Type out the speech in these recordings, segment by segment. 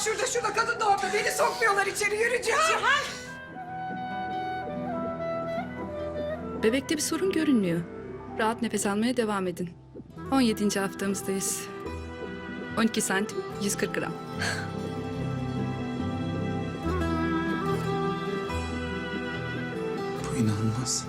bak şurada şurada kadın da orada. Beni sokmuyorlar içeri yürü Cihan. Bebekte bir sorun görünmüyor. Rahat nefes almaya devam edin. 17. haftamızdayız. 12 santim, 140 gram. Bu inanılmaz.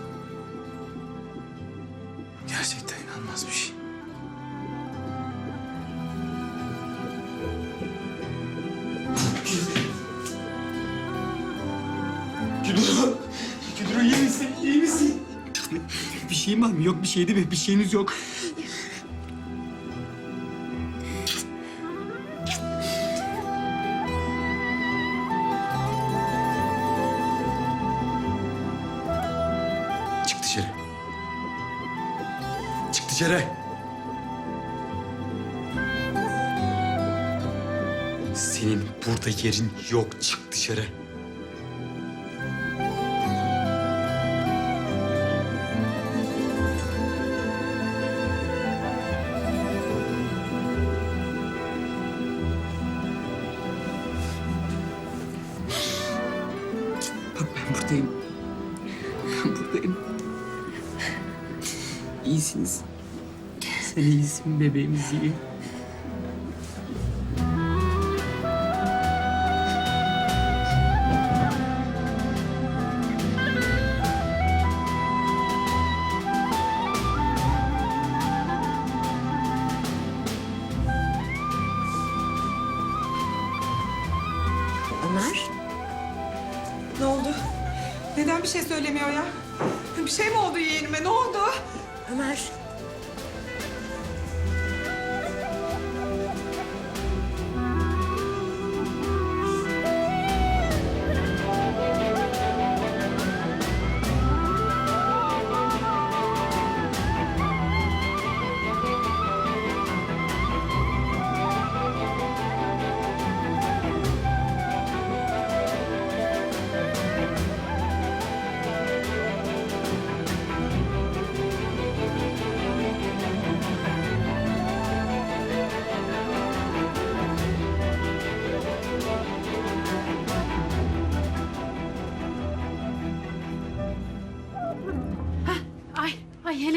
Bir şeyin var mı? Yok bir şey değil mi? Bir şeyiniz yok. Çık dışarı. Çık dışarı. Senin burada yerin yok. Çık dışarı. Buradayım. Buradayım. İyisiniz. Sen iyisin bebeğimiz iyi. Neden bir şey söylemiyor ya? Bir şey mi oldu yeğenime? Ne oldu? Ömer.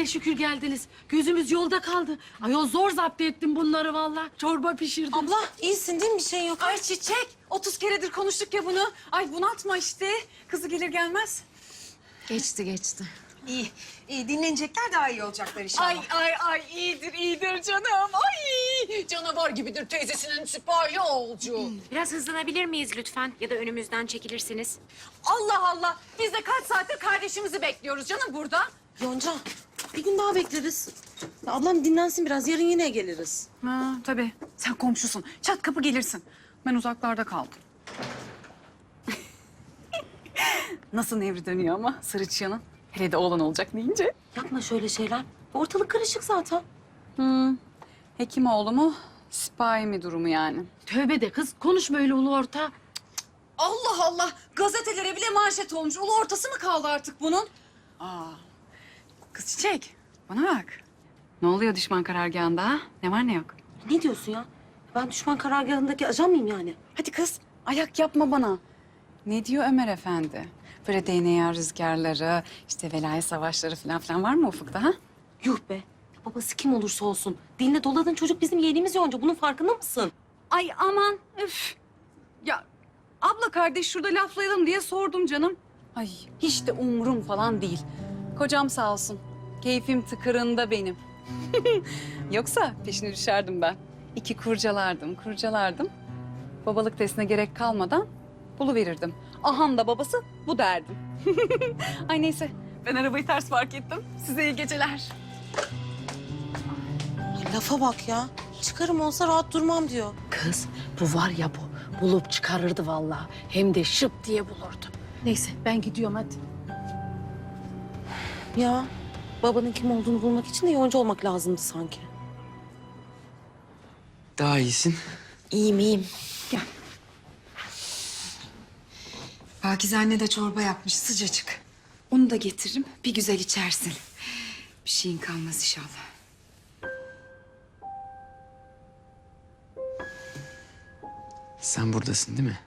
Hele şükür geldiniz. Gözümüz yolda kaldı. Ayol zor zapt ettim bunları vallahi. Çorba pişirdim. Abla iyisin değil mi? Bir şey yok. Ay Çiçek, 30 keredir konuştuk ya bunu. Ay bunaltma işte. Kızı gelir gelmez. Geçti geçti. İyi, iyi. Dinlenecekler daha iyi olacaklar inşallah. Ay ay ay iyidir iyidir canım. Ay canavar gibidir teyzesinin sipahi olcu. Biraz hızlanabilir miyiz lütfen? Ya da önümüzden çekilirsiniz. Allah Allah. Biz de kaç saattir kardeşimizi bekliyoruz canım burada. Yonca, bir gün daha bekleriz. Ya ablam dinlensin biraz. Yarın yine geliriz. Ha tabii. Sen komşusun. Çat kapı gelirsin. Ben uzaklarda kaldım. Nasıl nevri dönüyor ama sarı çıyanın. Hele de oğlan olacak deyince. Yapma şöyle şeyler. Ortalık karışık zaten. Hekimoğlu mu? Sipahi mi durumu yani? Tövbe de kız konuşma öyle ulu orta. Allah Allah! Gazetelere bile manşet olmuş. Ulu ortası mı kaldı artık bunun? Aa. Kız Çiçek, bana bak. Ne oluyor düşman karargahında ha? Ne var ne yok? Ne diyorsun ya? Ben düşman karargahındaki ajan mıyım yani? Hadi kız, ayak yapma bana. Ne diyor Ömer Efendi? Böyle DNA rüzgarları, işte velayet savaşları falan falan var mı ufukta ha? Yuh be. Babası kim olursa olsun. Diline doladığın çocuk bizim yeğenimiz Yonca. Bunun farkında mısın? Ay aman, üf. Ya abla kardeş şurada laflayalım diye sordum canım. Ay hiç de umurum falan değil. Kocam sağ olsun. Keyfim tıkırında benim. Yoksa peşine düşerdim ben. İki kurcalardım, kurcalardım. Babalık testine gerek kalmadan buluverirdim. Ahan da babası bu derdim. Ay neyse ben arabayı ters park ettim. Size iyi geceler. Lafa bak ya. Çıkarım olsa rahat durmam diyor. Kız bu var ya bu. Bulup çıkarırdı vallahi. Hem de şıp diye bulurdu. Neyse ben gidiyorum hadi. Ya babanın kim olduğunu bulmak için de Yonca olmak lazımdı sanki. Daha iyisin. İyiyim iyiyim. Pakize anne de çorba yapmış sıcacık. Onu da getiririm. Bir güzel içersin. Bir şeyin kalmaz inşallah. Sen buradasın değil mi?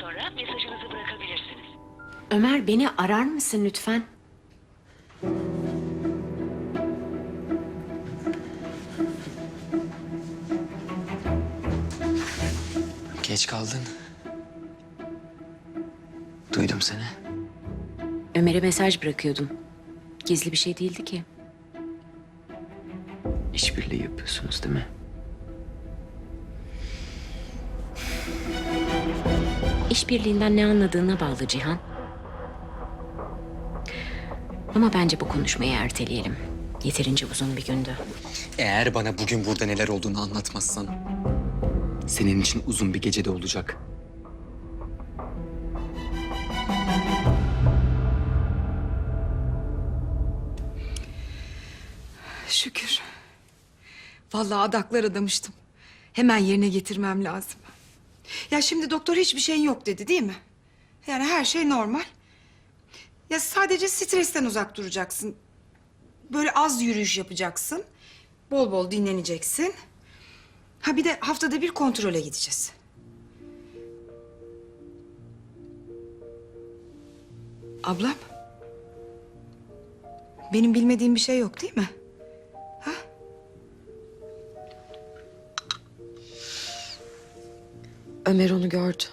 Sonra mesajınızı bırakabilirsiniz. Ömer beni arar mısın lütfen? Geç kaldın. Duydum seni. Ömer'e mesaj bırakıyordum. Gizli bir şey değildi ki. İşbirliği yapıyorsunuz değil mi? İşbirliğinden ne anladığına bağlı Cihan. Ama bence bu konuşmayı erteleyelim. Yeterince uzun bir gündü. Eğer bana bugün burada neler olduğunu anlatmazsan... ...senin için uzun bir gecede olacak. Şükür. Vallahi adaklar adamıştım. Hemen yerine getirmem lazım. Ya şimdi doktor hiçbir şeyin yok dedi değil mi? Yani her şey normal. Ya sadece stresten uzak duracaksın. Böyle az yürüyüş yapacaksın. Bol bol dinleneceksin. Ha bir de haftada bir kontrole gideceğiz. Ablam. Benim bilmediğim bir şey yok değil mi? Ömer onu gördü.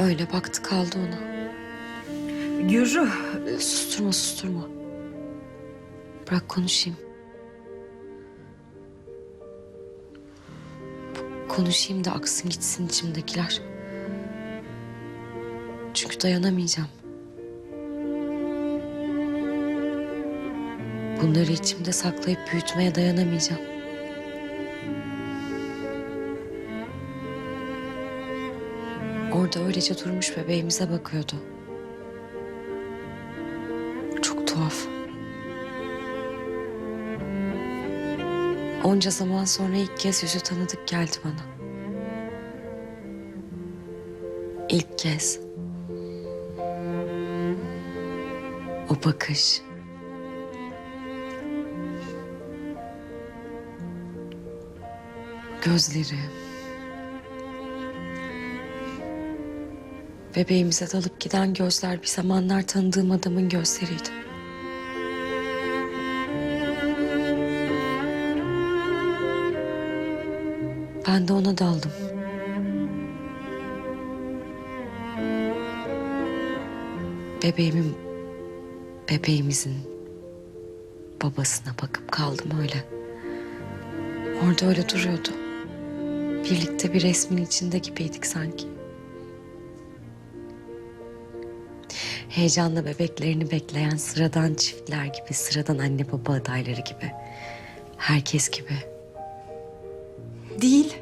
Öyle baktı kaldı ona. Gürü. Susturma susturma. Bırak konuşayım. Konuşayım da aksın gitsin içimdekiler. Çünkü dayanamayacağım. Bunları içimde saklayıp büyütmeye dayanamayacağım. Orada öylece durmuş bebeğimize bakıyordu. Çok tuhaf. Onca zaman sonra ilk kez yüzü tanıdık geldi bana. İlk kez. O bakış. Gözleri. Bebeğimize dalıp giden gözler bir zamanlar tanıdığım adamın gözleriydi. Ben de ona daldım. Bebeğimin, bebeğimizin babasına bakıp kaldım öyle. Orada öyle duruyordu. Birlikte bir resmin içinde gibiydik sanki. Heyecanla bebeklerini bekleyen sıradan çiftler gibi, sıradan anne baba adayları gibi. Herkes gibi. Değil.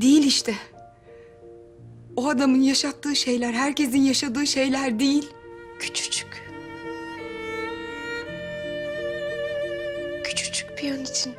Değil işte. O adamın yaşattığı şeyler herkesin yaşadığı şeyler değil. Küçücük. Küçücük bir an için